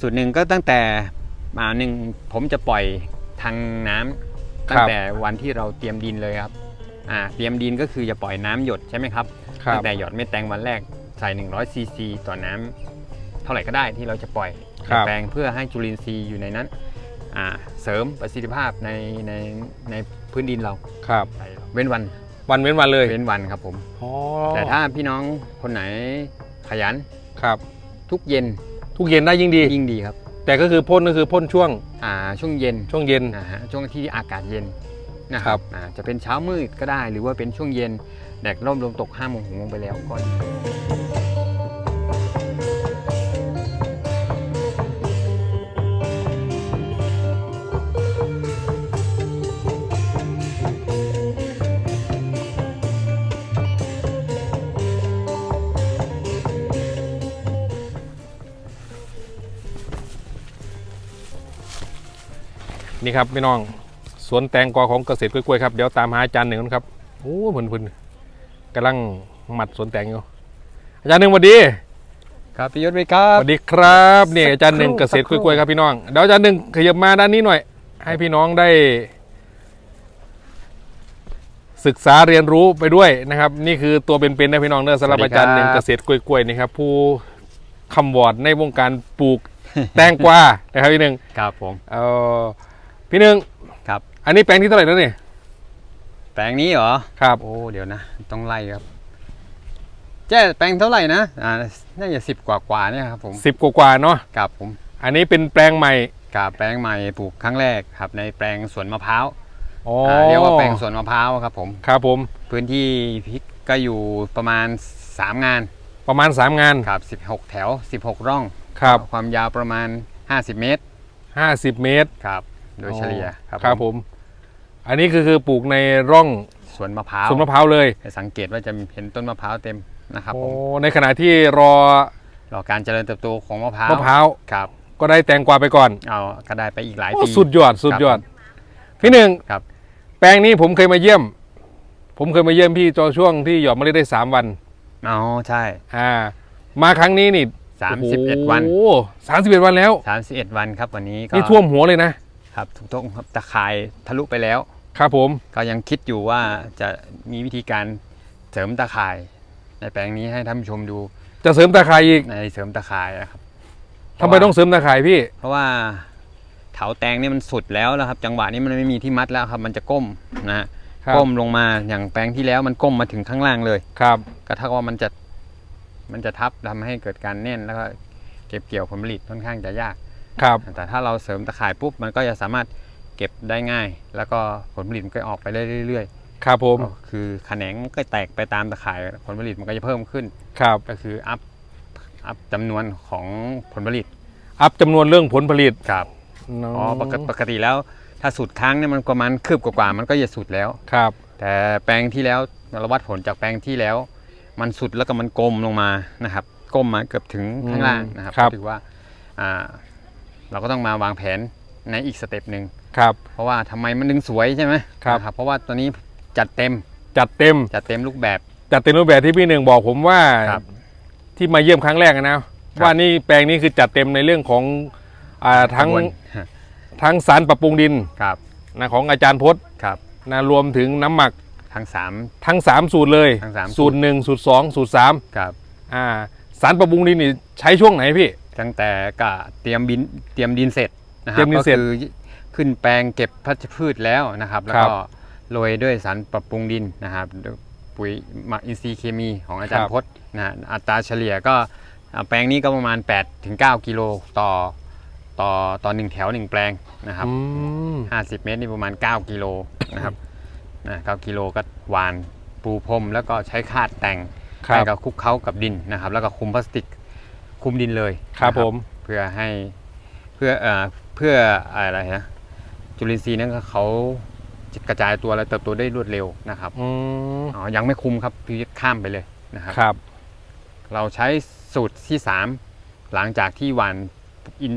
สูตรหนึ่งก็ตั้งแต่มาหนึ่งผมจะปล่อยทางน้ำครับตั้งแต่วันที่เราเตรียมดินเลยครับอ่าเตรียมดินก็คือจะปล่อยน้ำหยดใช่ไหมครับครับตั้งแต่หยอดเม็ดแตงวันแรกใส่100ซีซีต่อน้ำเท่าไหร่ก็ได้ที่เราจะปล่อยครับในแปลงเพื่อให้จุลินทรีย์อยู่ในนั้นอ่าเสริมประสิทธิภาพในในในพื้นดินเราครับเว้นวันวันเว้นวันเลยเว้นวันครับผมอ๋อแต่ถ้าพี่น้องคนไหนขยันครับ ทุกเย็น ทุกเย็นได้ยิ่งดี ยิ่งดีครับ แต่ก็คือพ่นก็คือพ่นช่วงอ่าช่วงเย็นช่วงเย็น นะฮะช่วงที่อากาศเย็นนะคครัรับบอ่าจะเป็นเช้ามืดก็ได้ หรือว่าเป็นช่วงเย็นแดดร่มลมตกห้าโมงหกโมงไปแล้วก่อ นนี่ครับพี่น้องสวนแตงกวาของเกษตรกล้วยๆครับเดี๋ยวตามหาอาจารย์หนึ่งก่อนครับโอ้เพิ่นเพิ่นกำลังหมัดสวนแตงอยู่อาจารย์หนึ่งสวัสดีครับพี่ยศไปครัสบ วัสดีครับนี่อาจารย์หนึ่งสัเกกครู่ษตรกล้วยๆครับพี่น้องเดี๋ยวอาจารย์หนึ่งขยับมาด้านนี้หน่อย ให้พี่น้องได้ ศึกษาเรียนรู้ไปด้วยนะครับ นี่คือตัวเป็นๆนะพี่น้องเนอะสำหรับอาจารย์หนึ่งเกษตรกล้วยๆนี่ครับผู้คำวอร์ดในวงการปลูกแตงกวานะครับพี่หนึ่ง ครับผม เออ พี่หนึ่งครับ อันนี้แปลงที่เท่าไหร่แล้วเนี่ยแปลงนี้เหรอ ครับ โอ้ เดี๋ยวนะ ต้องไล่ครับเจ๊แปลงเท่าไหร่นะ อ่า น่าจะสิบกว่ากว่าๆเนี่ยครับผมสิบกว่าๆเนาะครับผม อันนี้เป็นแปลงใหม่กับแปลงใหม่ปลูกครั้งแรกครับ ในแปลงสวนมะพร้าวอ๋อาเรียกว่าแปลงสวนมะพร้าวครับผม ครับผม พื้นที่พริกก็อยู่ประมาณ 3 งาน ประมาณ 3 งาน ครับ 16 แถว 16 ร่อง ครับ ความยาวประมาณ 50 เมตร 50 เมตร ครับ โดยเฉลี่ยครับครับผม อันนี้คือคือปลูกในร่องสวนมะพร้าวสวนมะพร้าวเลยจะสังเกตว่าจะเห็นต้นมะพร้าวเต็มนะครับโอ้ผมในขณะที่รอรอการเจริญเติบโตของมะพร้าวมะพร้าวครับ ก็ได้แตงกวาไปก่อนเอาก็ได้ไปอีกหลายโอ้ปีสุดยอดสุดยอดครับพี่หนึ่งครับ แปลงนี้ผมเคยมาเยี่ยม ผมเคยมาเยี่ยมพี่จอช่วงที่หยอดเมล็ดได้3วันอ๋อใช่อ่า มาครั้งนี้นี่31วันโอ้สามสิบเอ็ดวันแล้ว31วันครับวันนี้ก็นี่ท่วมหัวเลยนะ ครับทุกทครับตะข่ายทะลุไปแล้ว ครับผมก็ยังคิดอยู่ว่าจะมีวิธีการเสริมตะข่าย ในแปลงนี้ให้ท่านผู้ชมดูจะเสริมตาข่ายอีกในเสริมตะข่ายนะครับทำไมต้องเสริมตาข่ายพี่ เพราะว่าเถาแตงนี่มันสุดแล้วนะครับ จังหวะนี้มันไม่มีที่มัดแล้วครับ มันจะก้มนะฮะครับ ก้มลงมาอย่างแปลงที่แล้วมันก้มมาถึงข้างล่างเลย ครับ ก็เท่ากับว่ามันจะมันจะทับทำให้เกิดการแน่นแล้วก็เก็บเกี่ยวผลผลิตค่อนข้างจะยาก ครับแต่ถ้าเราเสริมตะข่ายปุ๊บมันก็จะสามารถเก็บได้ง่าย แล้วก็ผลผลิตมันก็ออกไปได้เรื่อยครับผมๆก็คือแขนงก็แตกไปตามตะข่ายผลผลิตมันก็จะเพิ่มขึ้นครับก็คืออัพอัพจำนวนของผลผลิต อัพจำนวนเรื่องผลผลิตครับอ๋อปกติปกติแล้วถ้าสูตรค้างเนี่ยมันประมาณคืบกว่าๆมันก็จะสุดแล้วครับ แต่แปลงที่แล้วเราวัดผลจากแปลงที่แล้ว มันสุดแล้วก็มันกลมลงมานะครับก้มมาเกือบถึงข้างล่างนะครับครับก็ถือว่าอ่า เราก็ต้องมาวางแผนในอีกสเต็ปหนึ่งครับ เพราะว่าทำไมมันดึงสวยใช่ไหมครับนะเพราะว่าตัวนี้จัดเต็มจัดเต็มจัดเต็มรูปแบบจัดเต็มรูปแบบที่พี่หนึ่งบอกผมว่าครับที่มาเยี่ยมครั้งแรกนะว่านี่แปลงนี้คือจัดเต็มในเรื่องของอ่าทั้งกระบวนทั้งสารปรับปรุงดินครับนะของอาจารย์พจน์ครับนะรวมถึงน้ำหมักทั้งสามทั้ง3สูตรเลยทั้งสามสูสูตตรรหนึ่งสูตร2สูตรครับ3อ่าสารปรับปรุงดินนี่ใช้ช่วงไหนพี่ ตั้งแต่ก็เตรียมบินเตรียมดินเสร็จนะคเตรีรับยมดินก็เสร็จคือขึ้นแปลงเก็บพัชพืชแล้วนะครับ แล้วครัก็บโรยด้วยสารปรับปรุงดินนะครับด้วยปุ๋ยหมักอินทรีย์เคมีของอาจารครัย์บพจน์นะฮะอัตราเฉลี่ยก็อ่าแปลงนี้ก็ประมาณ8ถึง9กิโลต่อต่อต่อหนึ่งแถวหนึ่งแปลงนะครับอืม50เมตรนี่ประมาณ 9 กิโลนะครับนะ9กิโลก็หวานปูพรมแล้วก็ใช้คาดแต่งครัให้บกับคลุกเคล้ากับดินนะครับ แล้วก็คุมพลาสติก คุมดินเลยครับนะผม เพื่อให้เพื่อเอ่อเพื่ออะไรนะจุลินทรีย์นั้นเขากระจายตัวและเติบโตได้รวดเร็วนะครับอืมอ๋อยังไม่คุมครับพี่ข้ามไปเลยนะครับ ครับ เราใช้สูตรที่ 3 หลังจากที่หวานอิน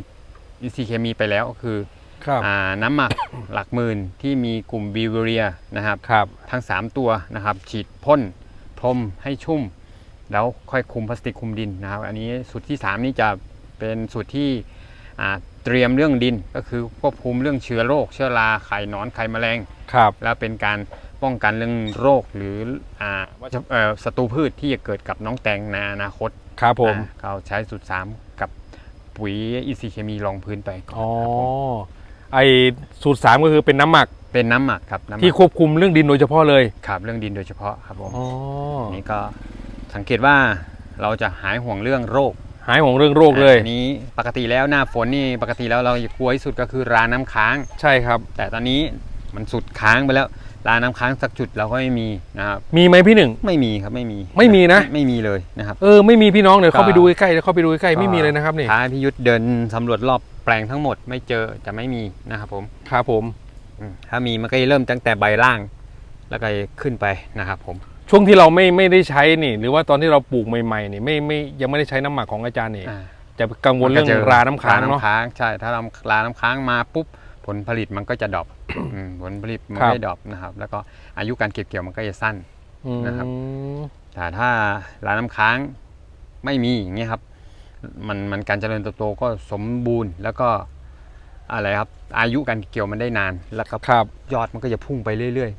อินทรีย์เคมีไปแล้วก็คือครับ อ่าน้ำหมัก หลักหมื่นที่มีกลุ่มบิวเรียนะครับ ครับ ทั้ง 3 ตัวนะครับ ฉีดพ่นพรมให้ชุ่ม แล้วค่อยคุมพลาสติกคุมดินนะครับ อันนี้สูตรที่ 3 นี่จะเป็นสูตรที่อ่าเตรียมเรื่องดินก็คือควบคุมเรื่องเชื้อโรค เชื้อราไข่หนอนไข่แมลงครับแล้วเป็นการป้องกันเรื่องโรคหรืออ่าว่าจะเอ่อศัตรูพืชที่จะเกิดกับน้องแตงในอนาคตครับผมอ่าเขาใช้สูตรสามกับปุ๋ยอินทรีย์เคมีรองพื้นไปก่อนอ๋อครับผมไอสูตรสามก็คือเป็นน้ำหมักเป็นน้ำหมักครับน้ำหมัที่กควบคุมเรื่องดินโดยเฉพาะเลยครับเรื่องดินโดยเฉพาะครับผมอ๋อนี่ก็ สังเกตว่าเราจะหายห่วงเรื่องโรคหายของเรื่องโรคเลยอันนี้ปกติแล้วหน้าฝนนี่ปกติแล้วเราจะกลัวที่สุดก็คือราน้ำค้างใช่ครับ แต่ตอนนี้มันสุดค้างไปแล้วราน้ำค้างสักจุดเราก็ไม่มีนะครับมีไหมพี่หนึ่งไม่มีครับไม่มีไม่มีนะ ไม่มีเลยนะครับเออไม่มีพี่น้องเดี๋ยวก็เข้าไปดูใกล้ๆเดี๋ยวเข้าไปดูใกล้ๆไม่มีเลยนะครับนี่ท้าพิยุทธเดินสำรวจรอบแปลงทั้งหมดไม่เจอจะไม่มีนะครับผมครับผมอืมถ้ามีมันก็จะเริ่มตั้งแต่ใบล่าง แล้วก็ขึ้นไปนะครับผม ช่วงที่เราไม่ไม่ได้ใช้นี่ หรือว่าตอนที่เราปลูกใหม่ๆนี่ไม่ไม่ยังไม่ได้ใช้น้ำหมักของอาจารย์นี่อ่า จะกังวลเรื่องมันก็จะราน้ำค้างเนาะรน้ำค้างใช่ ถ้าเราราน้ำค้างมาปุ๊บผลผลิตมันก็จะดรอปอืมผลผลิตมันครัก็บจะดรอปนะครับ แล้วก็อายุการเก็บเกี่ยวมันก็จะสั้นอืมนะครับแต่ถ้าราน้ำค้างไม่มีอย่างเงี้ยครับมันมันการเจริญเติบโตก็สมบูรณ์ แล้วก็อะไรครับอายุการเก็บเกี่ยวมันได้นานแล้วก็ครับยอดมันก็จะพุ่งไปเรื่อย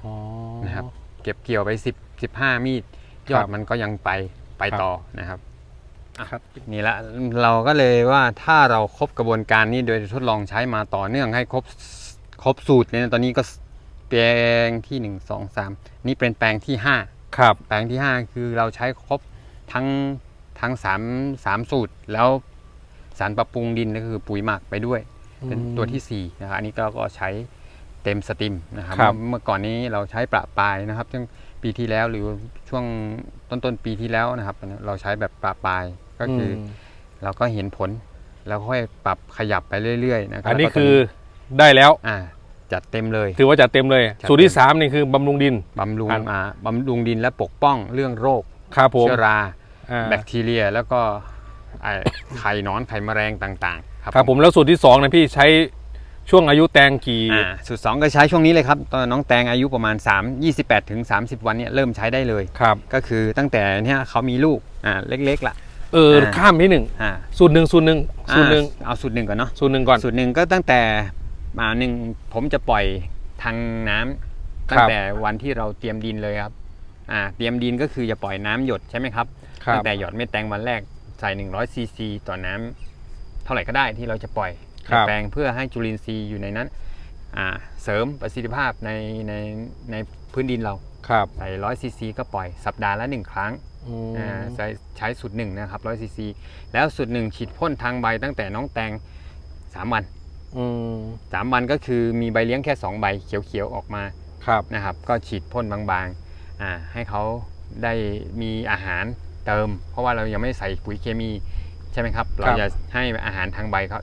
อ๋อนะครับๆ เก็บเกี่ยวไป 10 15 มีดยอดครับมันก็ยังไปไปครับต่อนะครับครับนี่ละเราก็เลยว่าถ้าเราครบกระบวนการนี้โดยทดลองใช้มาต่อเนื่องให้ครบครบสูตรเนี่ยตอนนี้ก็แปลงที่ 1 2 3 นี่เป็นแปลงที่ 5 ครับ แปลงที่ 5 คือเราใช้ครบทั้งทั้ง3 3สูตร แล้วสารปรับปรุงดินก็คือปุ๋ยหมักไปด้วย เป็นตัวที่4นะครับอันนี้ก็ก็ใช้ เต็มสตรีมนะครับครับเมื่อก่อนนี้เราใช้ประปรายนะครับ ซึ่งปีที่แล้วหรือช่วงต้นต้นๆปีที่แล้วนะครับ เราใช้แบบประปรายก็คืออมเราก็เห็นผลแล้วค่อยปรับขยับไปเรื่อยๆนะครัอันนี้แล้วก็คือได้แล้วอ่าจัดเต็มเลย ถือว่าจัดเต็มเลยจัดสูตรที่เต็มสามนี่คือบำรุงดินบำรุงอันอ่าบำรุงดินและปกป้องเรื่องโรคครับผมเชื้อราอ่าแบคทีเรียแล้วก็ไอ้ไข่หนอนไข่แมลงต่างๆ ครับครับผมแล้วสูตรที่สองนะพี่ใช้ ช่วงอายุแตงกี่อ่าสูตรสองก็ใช้ช่วงนี้เลยครับตอนน้องแตงอายุประมาณ 3 28ถึง30 วันเนี่ยเริ่มใช้ได้เลย ครับ ก็คือตั้งแต่เนี่ยเขามีลูกอ่าเล็กๆละเอออ่าข้ามพี่หนึ่งอ่าสูตรหนึ่งสูตรหนึ่งสูตรหนึ่งอ่าเอาสูตรหนึ่งก่อนเนาะสูตรหนึ่งก่อน สูตรหนึ่งก็ตั้งแต่มาหนึ่งผมจะปล่อยทางน้ำครับตั้งแต่วันที่เราเตรียมดินเลยครับอ่าเตรียมดินก็คือจะปล่อยน้ำหยดใช่ไหมครับครัตั้บงแต่หยอดเม็ดแตงวันแรกใส่100ซีซีต่อน้ำเท่าไหร่ก็ได้ที่เราจะปล่อยคในรับ แปลงเพื่อให้จุลินทรีย์อยู่ในนั้นอ่าเสริมประสิทธิภาพในในในพื้นดินเราครับใส่ร้อยซีซีก็ปล่อยสัปดาห์ละหนึ่งครั้งอืมอ่าใช้ใช้สูตรหนึ่งนะครับร้อยซีซีแล้วสูตรหนึ่งฉีดพ่นทางใบตั้งแต่น้องแตง3วันอืม3วันก็คือมีใบเลี้ยงแค่2ใบเขียวๆออกมาครับนะครับ ก็ฉีดพ่นบางๆอ่าให้เขาได้มีอาหารเติม เพราะว่าเรายังไม่ใส่ปุ๋ยเคมีใช่ไหมครับ เราจะให้อาหารทางใบเขา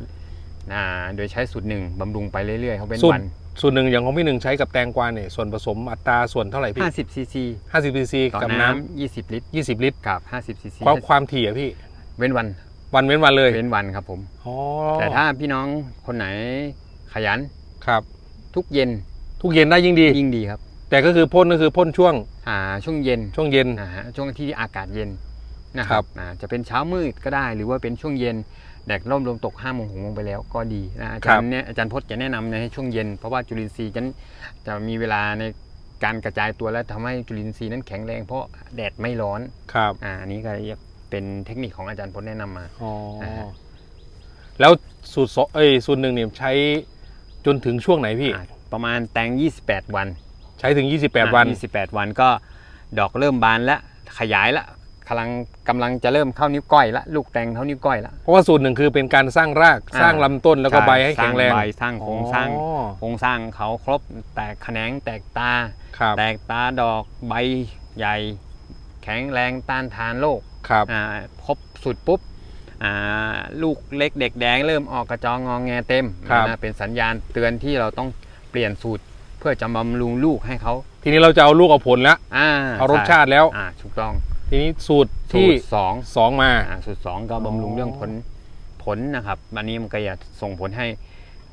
อ่าโดยใช้สูตรหนึ่งบำรุงไปเรื่อยๆเขาเป็นสูตรวันสูตรหนึ่งอย่างของพี่หนึ่งใช้กับแตงกวาเนี่ยส่วนผสมอัตราส่วนเท่าไหร่พี่50ซีซีห้าสิบซีซีต่อกับน้น้ำ20 ลิตรำยี่สิบลิตรกับ50ซีซีความความถี่อะพี่เว้นวันวันเว้นวันเลยเว้นวันครับผม อ๋อแต่ถ้าพี่น้องคนไหนขยันครับ ทุกเย็นทุกเย็นได้ยิ่งดี ยิ่งดีครับ แต่ก็คือพ่นก็คือพ่นช่วงอ่าช่วงเย็นช่วงเย็นนะฮะช่วงที่อากาศเย็น นะคครัรับบอ่าจะเป็นเช้ามืดก็ได้ หรือว่าเป็นช่วงเย็นแดดร่มลมตกห้าโมงหกโมงไปแล้วก็ดีนะอาจารย์เนี่ยอาจารย์พจน์จะแนะนำในช่วงเย็น เพราะว่าจุลินทรีย์จะจะมีเวลาในการกระจายตัวและทำให้จุลินทรีย์นั้นแข็งแรง เพราะแดดไม่ร้อนครับอ่าอันนี้ก็เป็นเทคนิคของอาจารย์พจน์แนะนำมาอ๋ออ่าแล้วสูตรสองเอ้ยสูตรหนึ่งเนี่ยใช้จนถึงช่วงไหนพี่อ่าประมาณแตง 28 วัน ใช้ถึง 28 วันอ่า28 วันก็ดอกเริ่มบานแล้วขยายละ กำลังกำลังจะเริ่มเข้านิ้วก้อยละลูกแตงเข้านิ้วก้อยละ เพราะว่าสูตรหนึ่งคือเป็นการสร้างรากอ่าสร้างลำต้นแล้วก็ช่ใบให้แข็งแรงสร้าใบสร้างโครงสร้างอ๋อโครงสร้างเขาครบแตกแขนงแตกตาครับแตกตาดอกใบใหญ่ แข็งแรงต้านทานโรคครับอ่าครบสุดปุ๊บอ่าลูกเล็กเด็กแดงเริ่มออกกระจองงองแงเต็มครับนะเป็นสัญญาณเตือนที่เราต้องเปลี่ยนสูตรเพื่อจะบำรุงลูกให้เขา ทีนี้เราจะเอาลูกเอาผลแล้วอ่าเอารสชาติแล้วอ่าถูกต้อง ทีนี้สูตรสูที่ตรสองสองมา อ่าสูตรสองก็บำรุงอ๋อเรื่องผลผลนะครับอันนี้มันก็จะส่งผลให้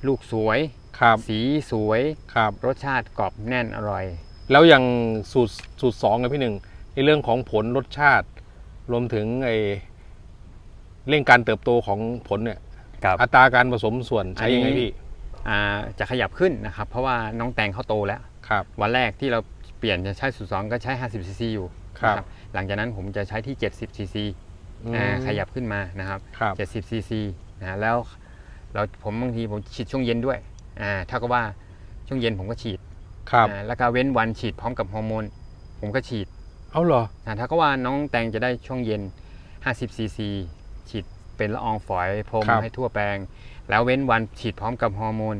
ลูกสวย ครับสีสวยครับ รสชาติกรอบแน่นอร่อย แล้วอย่างสูตรสูตรสองเนี่ยพี่หนึ่งในเรื่องของผลรสชาติ รวมถึงไอ้เร่งการเติบโตของผลเนี่ยครับอัตราการผสมส่วนใช้ยังไงอันนี้พี่อ่าจะขยับขึ้นนะครับ เพราะว่าน้องแตงเขาโตแล้ว ครับ วันแรกที่เราเปลี่ยนจะใช้สูตรสองก็ใช้ 50ซีซีอยู่ ครับ นะหลังจากนั้นผมจะใช้ที่ 70 ซีซีอืมอ่าขยับขึ้นมานะครับ ครับ 70 ซีซีนะแล้วเราผมบางทีผมฉีดช่วงเย็นด้วยอ่าเท่ากับว่าช่วงเย็นผมก็ฉีดครับ อ่าแล้วก็เว้นวันฉีดพร้อมกับฮอร์โมนผมก็ฉีดเอาเหรอนะเท่ากับว่าน้องแตงจะได้ช่วงเย็น 50 ซีซีฉีดเป็นละอองฝอยพรมครับ ให้ทั่วแปลง แล้วเว้นวันฉีดพร้อมกับฮอร์โมน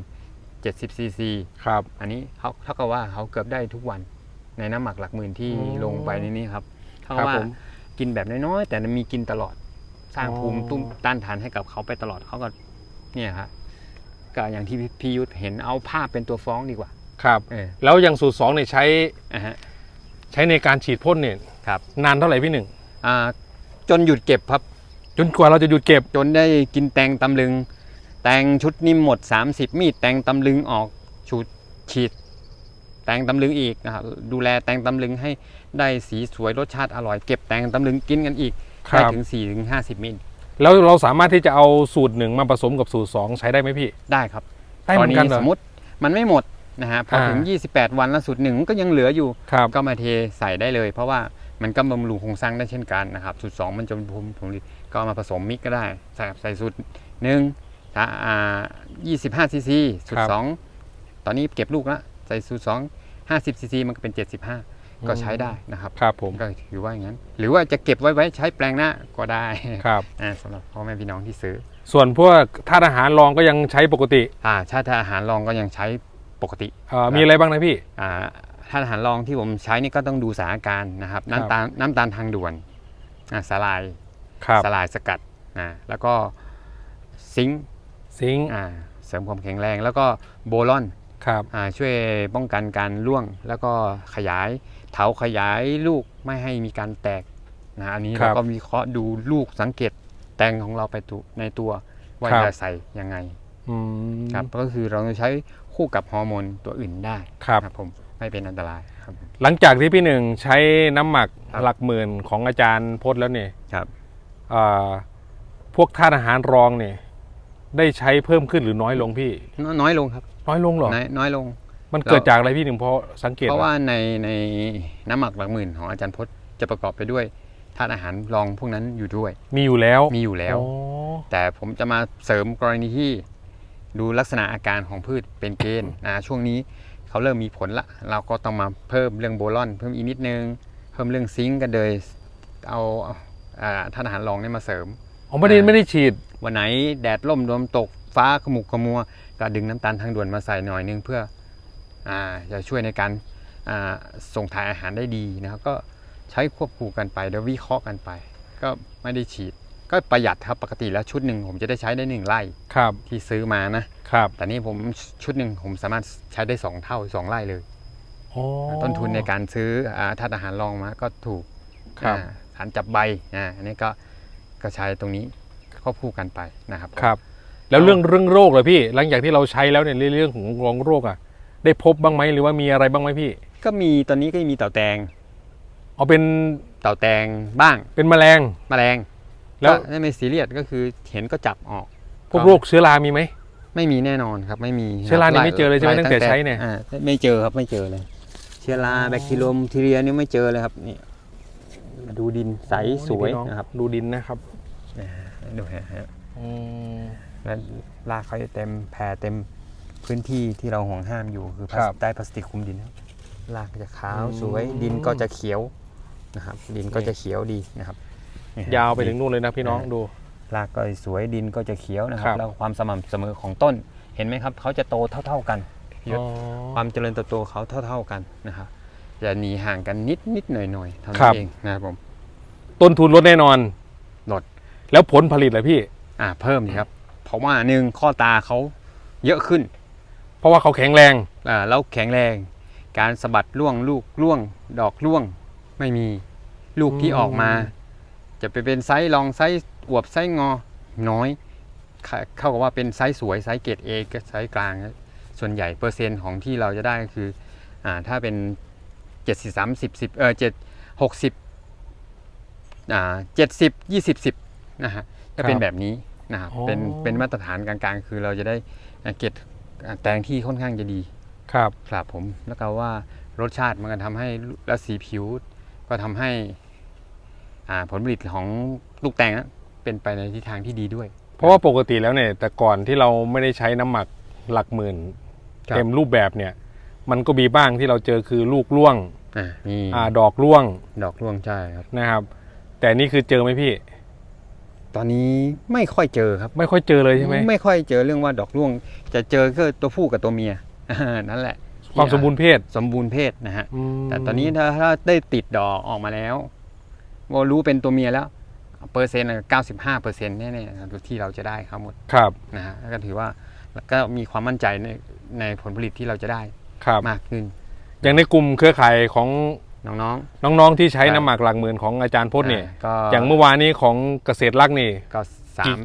70 ซีซี ครับ อันนี้เขาเท่ากับว่าเขาเกือบได้ทุกวัน ในน้ำหมักหลักหมื่นที่อืมลงไปในนี้ครับเท่าครักับบว่าผม กินแบบน้อยๆแต่มีกินตลอด สร้างอ๋อภูมิตุ้มต้านทานให้กับเขาไปตลอดเขาก็เนี่ยครับก็อย่างที่พี่ยุทธเห็นเอาภาพเป็นตัวฟ้องดีกว่า ครับ เออแล้วอย่างสูตรสองเนี่ยใช้อะฮะ ใช้ในการฉีดพ่นเนี่ยครับ นานเท่าไหร่พี่หนึ่งอ่าจนหยุดเก็บครับ จนกว่าเราจะหยุดเก็บ จนได้กินแตงตำลึง แตงชุดนิ่มหมด 30 มีดแตงตำลึงออกชูดฉีด แตงตำลึงอีกนะครับดูแลแตงตำลึงให้ได้สีสวยรสชาติอร่อยเก็บแตงตำลึงกินกันอีกครัได้บ ถึง4ถึง50มิลแล้วเราสามารถที่จะเอาสูตรหนึ่งมาผสมกับสูตรสองใช้ได้ไหมพี่ได้ครับ ได้เหมือนกันเหรสอ มมติมันไม่หมดนะฮะพอถึงอ่า28 วันแล้วสูตรหนึ่งก็ยังเหลืออยู่ ครับก็มาเทใส่ได้เลย เพราะว่ามันก็บำรุงโครงสร้างได้เช่นกันนะครับสูตร2มันจะเป็นภูมิผลิตก็เอามาผสมมิกก็ได้ ใส่ใส่สูตรหนึ่งถ้าอ่า25ซีซีสูตร2ตอนนี้เก็บลูกแล้ว ใส่สูตร2 50ซีซีมันก็เป็น75ก็ใช้ได้นะครับครับผมก็ถือว่าอย่างนั้น หรือว่าจะเก็บไว้ไว้ใช้แปลงหน้าก็ได้ครับอ่าสำหรับพ่อแม่พี่น้องที่ซื้อ ส่วนพวกธาตุอาหารรองก็ยังใช้ปกติอ่าชาติอาหารรองก็ยังใช้ปกติเอ่อมีอะไรบ้างนะพี่อ่าถ้าอาหารรองที่ผมใช้นี่ก็ต้องดูสถานการณ์นะครับ น้ำตาลน้ำตาลทางด่วนอ่าสลายครับสลายสกัดอ่าแล้วก็ซิงค์ซิงค์อ่าเสริมความแข็งแรง แล้วก็โบลอน ครับอ่าช่วยป้องกันการร่วง แล้วก็ขยายเถาขยายลูกไม่ให้มีการแตกนะอันนี้ครัเราบก็วิเคราะห์ดูลูกสังเกตแตงของเราไปตุในตัวว่าครับจะใส่ยังไงอืมครับก็คือเราจะใช้คู่กับฮอร์โมนตัวอื่นได้ครับครับผมไม่เป็นอันตรายครับผมหลังจากที่พี่หนึ่งใช้น้ำหมักครับหลักหมื่นของอาจารย์พจน์แล้วเนี่ยครับเอ่อพวกธาตุอาหารรองเนี่ยได้ใช้เพิ่มขึ้นหรือน้อยลงพี่นน้อยลงครับ น้อยลงเหรอ น้อยน้อยลง มันเกิดจากอะไรพี่หนึ่งพอสังเกต เพราะไหมว่าในในน้ำหมักหลักหมื่นของอาจารย์พจน์จะประกอบไปด้วยธาตุอาหารรองพวกนั้นอยู่ด้วย มีอยู่แล้ว มีอยู่แล้วอ๋อแต่ผมจะมาเสริมกรณีที่ดูลักษณะอาการของพืชเป็นเกณฑ์นะช่วงนี้เขาเริ่มมีผลละ เราก็ต้องมาเพิ่มเรื่องโบลอน เพิ่มอีกนิดนึง เพิ่มเรื่องซิงค์กันเลยเอาอ่าธาตุอาหารรองเนี่ยมาเสริมอ๋อไม่ได้อ่าไม่ได้ฉีด วันไหนแดดร่มลมตกฟ้าขมุกขมัว ก็ดึงน้ำตาลทางด่วนมาใส่หน่อยนึงเพื่ออ่าจะช่วยในการอ่าส่งถ่ายอาหารได้ดีนะครับ ก็ใช้ควบคู่กันไปแล้ววิเคราะห์กันไป ก็ไม่ได้ฉีด ก็ประหยัดครับปกติแล้วชุดหนึ่งผมจะได้ใช้ได้หนึ่งไร่ครับที่ซื้อมานะครับแต่นี่ผมชุดหนึ่งผมสามารถใช้ได้สองเท่าสองไร่เลยอ๋อต้นทุนในการซื้ออ่าธาตุอาหารรองมาก็ถูกครับอ่าสารจับใบอ่าอันนี้ก็ก็ใช้ตรงนี้ควบคู่กันไปนะครับครับ แล้วเรื่องเรื่องโรคเลยพี่ หลังจากที่เราใช้แล้วเนี่ยเรื่องของรองโรคอะ ได้พบบ้างไหมหรือว่ามีอะไรบ้างไหมพี่ ก็มีตอนนี้ก็มีเต่าแตงเอาเป็นเต่าแตงบ้าง เป็นแมลงแมลง แล้วก็ไม่ซีเรียสก็คือเห็นก็จับออก พวกโรคเชื้อรามีไหมไม่มีแน่นอนครับ ไม่มีเชื้อรานี่ไม่เจอเลยใช่ไหมล่ตั้งแต่ใช้เนี่ยอ่าไม่เจอครับไม่เจอเลย เชื้อราแบคทีเรียมทีเรียนี่ไม่เจอเลยครับนี่ดูดินใสสวยโอ้นะครับ ดูดินนะครับดูฮะฮะอืม แล้วรากเขาจะเต็มแผ่เต็มพื้นที่ที่เราห่วงห้ามอยู่คือพลาสครับใต้พลาสติกคลุมดินครับรากก็จะขาวอืม สวยดินก็จะเขียวนะครับ ดินก็จะเขียวดีนะครับนี่ฮะ ยาวไปถึงนู่นเลยนะพี่น้องดู รากก็สวยดินก็จะเขียวนะคครัรับ บ แล้วความสม่ำเสมอของต้น เห็นไหมครับ เขาจะโตเท่า ๆกันพี่ยศอ๋อ ความเจริญเติบโตเขาเท่า ๆกันนะครับจะหนีห่างกันนิดนิดหน่อยหน่อยๆเท่าครันั้นบเองนะครับผม ต้นทุนลดแน่นอนลด แล้วผลผลิตล่ะพี่ อ่าเพิ่มสิครับ เพราะว่าหนึ่งข้อตาเขาเยอะขึ้นเพราะว่าเขาแข็งแรงอ่าแล้วแข็งแรง การสะบัดร่วงลูกร่วง ดอกร่วงไม่มีลูกที่ออกมา จะไปเป็นไซส์รองไซส์อวบไซส์งอน้อยเข้าเข้ากับว่าเป็นไซส์สวยไซส์เกรดเอกับไซส์กลางนะส่วนใหญ่เปอร์เซ็นต์ของที่เราจะได้ก็คืออ่าถ้าเป็นเจ็ดสิบสามสิบสิบเออเจ็ดหกสิบอ่าเจ็ดสิบยี่สิบสิบนะฮะจะเป็นแบบนี้ นะครับอ๋อเป็นเป็นมาตรฐานกลางๆ คือเราจะได้เก็บแตงที่ค่อนข้างจะดีครับครับผมแล้วก็ว่ารสชาติมันก็ทำให้และสีผิวก็ทำให้อ่าผลผลิตของลูกแตงนั้นเป็นไปในทิศทางที่ดีด้วย เพราะว่าปกติแล้วเนี่ยแต่ก่อนที่เราไม่ได้ใช้น้ำหมักหลักหมื่นครับเต็มรูปแบบเนี่ย มันก็มีบ้างที่เราเจอคือลูกร่วงอ่านี่อ่าดอกร่วง ดอกร่วงใช่ครับนะครับ แต่นี่คือเจอไหมพี่ ตอนนี้ไม่ค่อยเจอครับ ไม่ค่อยเจอเลยใช่ไหมไม่ค่อยเจอเรื่องว่าดอกร่วง จะเจอก็ตัวผู้กับตัวเมียนั่นแหละ ความสมบูรณ์เพศสมบูรณ์เพศนะฮะอืมแต่ตอนนี้ถ้าถ้าได้ติดดอกออกมาแล้วว่ารู้เป็นตัวเมียแล้วเปอร์เซ็นต์เก้าสิบห้าเปอร์เซ็นต์แน่ๆนะครับที่เราจะได้ครับหมดครับนะฮะก็ถือว่าก็มีความมั่นใจในในผลผลิตที่เราจะได้ครับมากขึ้น อย่างในกลุ่มเครือข่ายของ น้องน้องๆที่ใช้ครับน้ำหมักหลักหมื่นของอาจารย์พๆจน์เนี่ยอ่าก็ อย่างเมื่อวานนี้ของเกษตรรักนี่ก็สาม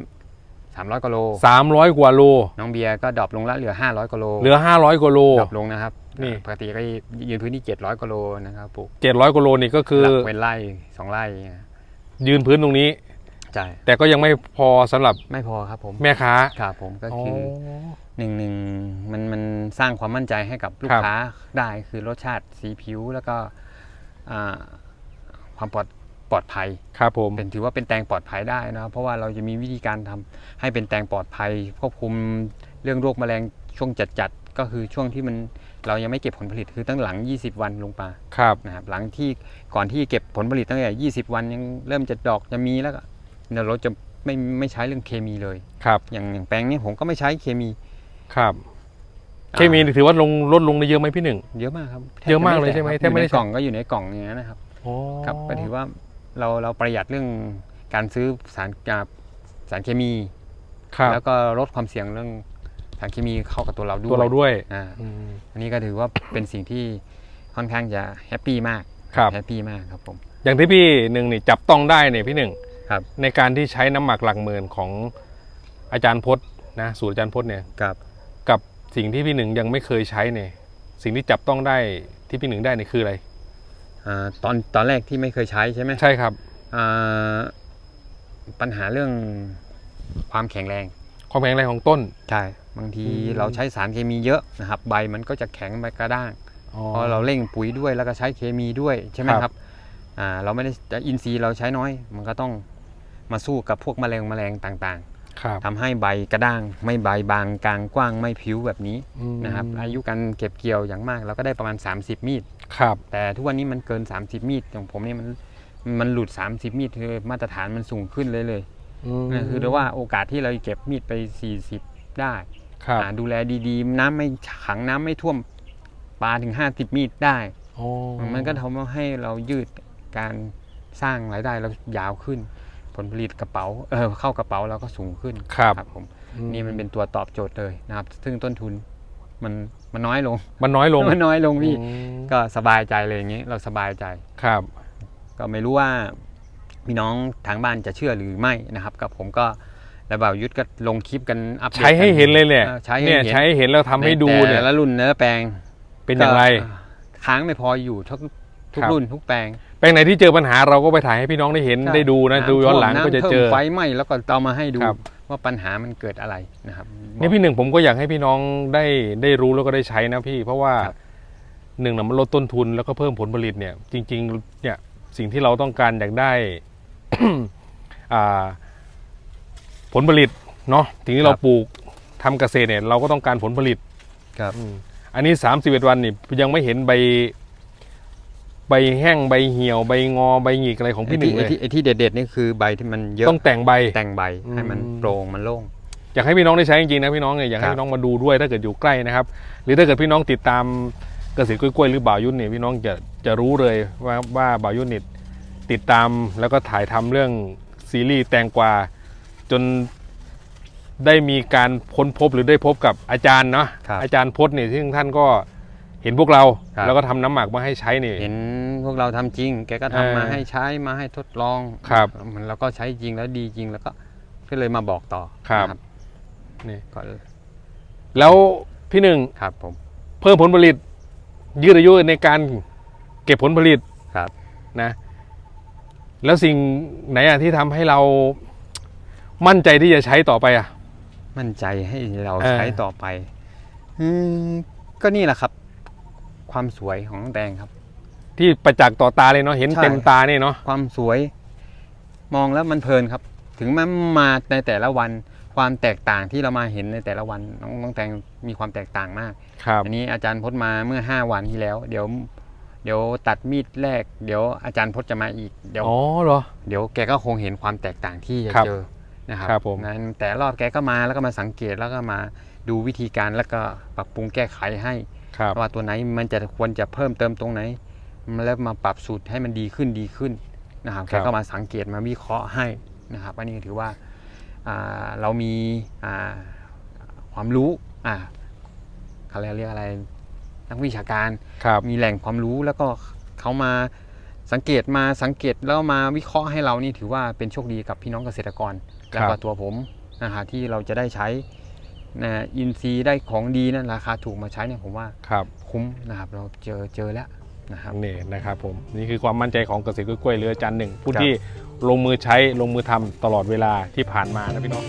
สามร้อยกว่าโล 300 กว่าโล น้องเบียร์ก็ดรอปลงละเหลือห้าร้อยกว่าโลเหลือ 500 กว่าโล ดรอปลงนะครับนี่ ปกติก็ยืนพื้นที่เจ็ดร้อยกว่าโลนะครับปลูก700 กว่าโลนี่ก็คือหลักเป็นไร่สองไร่อะยืนพื้นตรงนี้ ใช่แต่ก็ยังไม่พอสำหรับไม่พอครับผมแม่ค้าครับผมก็อ๋อคือหนึ่งหนึ่งมันมันสร้างความมั่นใจให้กับลูครักบค้าได้คือรสชาติสีผิวแล้วก็อ่า ความปลอดปลอดภัยครับผมเป็นถือว่าเป็นแตงปลอดภัยได้นะครับเพราะว่าเราจะมีวิธีการทำให้เป็นแตงปลอดภัยควบคุมเรื่องโรคแมลงช่วงจัดๆก็คือช่วงที่มันเรายังไม่เก็บผลผลิตคือตั้งหลัง 20 วันลงมาครับนะครับหลังที่ก่อนที่เก็บผลผลิตตั้งแต่ 20 วันยังเริ่มจะดอกจะมีแล้วก็เราจะไม่ไม่ใช้เรื่องเคมีเลยครับอย่างอย่างแปลงนี้ผมก็ไม่ใช้เคมีครับอ่า เคมีนี่ถือว่าลงลดลงได้เยอะไหมพี่หนึ่ง เยอะมากครับแทบเยอะมากจเลยใช่ไหมครับแทบไม่ได้อยู่ในกล่องก็อยู่ในกล่องอย่างนั้นนะครับอ๋อครับก็ถือว่าเราเราประหยัดเรื่องการซื้อสารอ่าสารเคมีครับแล้วก็ลดความเสี่ยงเรื่องสารเคมีเข้ากับตัวเราด้วยตัวเราด้วยอ่าอืมอันนี้ก็ถือว่าเป็นสิ่งที่ค่อนข้างจะแฮปปี้มากครับแฮปปี้มากครับผมอย่างที่พี่หนึ่งนี่จับต้องได้เนี่ยพี่หนึ่งครับในการที่ใช้น้ำหมักหลักหมื่นของอาจารย์พจน์นะสูตรอาจารย์พจน์เนี่ยครับกับ สิ่งที่พี่หนึ่งยังไม่เคยใช้เนี่ยสิ่งที่จับต้องได้ที่พี่หนึ่งได้เนี่ยคืออะไรอ่าตอนตอนแรกที่ไม่เคยใช้ใช่ไหมใช่ครับอ่าปัญหาเรื่องความแข็งแรง ความแข็งแรงของต้นใช่บางทีอืมเราใช้สารเคมีเยอะนะครับ ใบมันก็จะแข็งใบกระด้างอ๋อเพราะเราเร่งปุ๋ยด้วยแล้วก็ใช้เคมีด้วยใช่ไหมครับครับอ่าเราไม่ได้จะอินทรีย์เราใช้น้อย มันก็ต้องมาสู้กับพวกแมลงแมลงต่างครับๆ ทำให้ใบกระด้าง ไม่ใบบางกลางกว้างไม่ผิวแบบนี้อืมนะครับอายุการเก็บเกี่ยวอย่างมากเราก็ได้ประมาณ 30 มีดครับ แต่ทุกวันนี้มันเกิน 30 มีดอย่างผมนี่มันมันหลุด 30 มีดคือมาตรฐานมันสูงขึ้นเลยเลยมนั่นคือเรียกว่าโอกาสที่เราเก็บมีดไป 40 ได้ครับอ่าดูแลดีๆ น้ำไม่ขังน้ำไม่ท่วมปลาถึง 50 มีดได้อ๋อมันก็ทำให้เรายืดการสร้างรายได้เรายาวขึ้น ผลผลิตกระเป๋าเออเข้ากระเป๋าเราก็สูงขึ้นครับผมอืนี่มันเป็นตัวตอบโจทย์เลยนะครับ ซึ่งต้นทุนมันมันน้อยลง มันน้อยลงมันน้อยลงพี่อืมก็สบายใจเลยอย่างนี้ เราสบายใจครับ ก็ไม่รู้ว่าพี่น้องทางบ้านจะเชื่อหรือไม่นะครับกับผมก็แล้วบ่าวยุทธก็ลงคลิปกันอัปเดตใช้ให้เห็นเลยเนี่ยออใช้ให้เนี่ยเห็นใช้ให้เห็นแล้วทำให้ดูแต่เนี่ยละรุ่นแต่ละแปลงเป็นอย่างไรก็ค้างไม่พออยู่ทุกทุกครับรุ่นทุกแปลงแปลงไหนที่เจอปัญหาเราก็ไปถ่ายให้พี่น้องได้เห็นได้ดูนะำดูย้อนหลังท่วมก็จะำเจอพิ่มไฟไหม้แล้วก็เอามาให้ดูครับ ว่าปัญหามันเกิดอะไรนะครับนี่พี่หนึ่งผมก็อยากให้พี่น้องได้ได้รู้แล้วก็ได้ใช้นะพี่ เพราะว่าครับหนึ่งนะมันลดต้นทุนแล้วก็เพิ่มผลผลิตเนี่ย จริง ๆ เนี่ยสิ่งที่เราต้องการอยากได้ อ่า ผลผลิตเนาะสิ่งที่เราปลูกทำเกษตรเนี่ย เราก็ต้องการผลผลิต ครับอืมอันนี้สามสิบเอ็ดวันนี่ยังไม่เห็นใบ ใบแห้งใบเหี่ยวใบงอใบหงิกอะไรของพี่หนึ่งไอ้เลยที่ไอ้ที่เด็ดๆนี่คือใบที่มันเยอะต้องแต่งใบแต่งใบให้มันอืมโปร่งมันโล่งอยากให้พี่น้องได้ใช้จริงๆนะพี่น้องเนี่ยอยากให้ครับพี่น้องมาดูด้วยถ้าเกิดอยู่ใกล้นะครับ หรือถ้าเกิดพี่น้องติดตามเกษตรกล้วยๆหรือบ่าวยุ่นเนี่ยพี่น้องจะจะรู้เลยว่าว่าบ่าวยุ่นเนี่ยติดตามแล้วก็ถ่ายทำเรื่องซีรีส์แตงกวาจนได้มีการค้นพบหรือได้พบกับอาจารย์เนาะครับอาจารย์พจน์เนี่ยซึ่งท่านก็ เห็นพวกเราครับ แล้วก็ทำน้ำหมักมาให้ใช้เนี่ยเห็นพวกเราทำจริง แกก็ทำเออมาให้ใช้มาให้ทดลองครับมันเราก็ใช้จริงแล้วดีจริงแล้วก็ก็เลยมาบอกต่อครับนะนี่ ก็แล้วพี่หนึ่งครับผม เพิ่มผลผลิต ยืดอายุในการเก็บผลผลิตครับ นะ แล้วสิ่งไหนอะที่ทำให้เรามั่นใจที่จะใช้ต่อไปอะมั่นใจให้เราเออ ใช้ต่อไปอืมก็นี่แหละครับ ความสวยของน้องแตงครับ ที่ประจักษ์ต่อตาเลยเนาะเห็นใช่ เต็มตานี่เนาะความสวยมองแล้วมันเพลินครับ ถึงมันมาในแต่ละวัน ความแตกต่างที่เรามาเห็นในแต่ละวันน้องน้องแตงมีความแตกต่างมาก ครับอันนี้อาจารย์พจน์มาเมื่อ 5 วันที่แล้ว เดี๋ยว เดี๋ยวตัดมีดแรก เดี๋ยวอาจารย์พจน์จะมาอีกเดี๋ยว อ๋อเหรอ เดี๋ยวแกก็คงเห็นความแตกต่างที่จะครับเจอนะครับครับผมนั้นแต่รอบแกก็มาแล้วก็มาสังเกตแล้วก็มาดูวิธีการแล้วก็ปรับปรุงแก้ไขให้ ครับว่าตัวไหนมันจะควรจะเพิ่มเติมตรงไหน แล้วมาปรับสูตรให้มันดีขึ้นดีขึ้นนะครับคแกรับก็มาสังเกตมาวิเคราะห์ให้นะครับอันนี้ถือว่าอ่าเรามีอ่าความรู้อ่าเขาเรียกเรียกอะไรนักวิชาการครับมีแหล่งความรู้แล้วก็เขามาสังเกตมาสังเกตแล้วมาวิเคราะห์ให้เรานี่ถือว่าเป็นโชคดีกับพี่น้องเกษตรกร แล้วก็ตัวผมนะฮะที่เราจะได้ใช้ นะอินซีย์ได้ของดีนะราคาถูกมาใช้เนี่ยผมว่าครับคุ้มนะครับเราเจอเจอแล้วนะครับนี่นะครับผมนี่คือความมั่นใจของเกษตรกล้วยๆเรืออาจารย์หนึ่งผู้ครับที่ลงมือใช้ลงมือทำตลอดเวลาที่ผ่านมานะพี่น้อง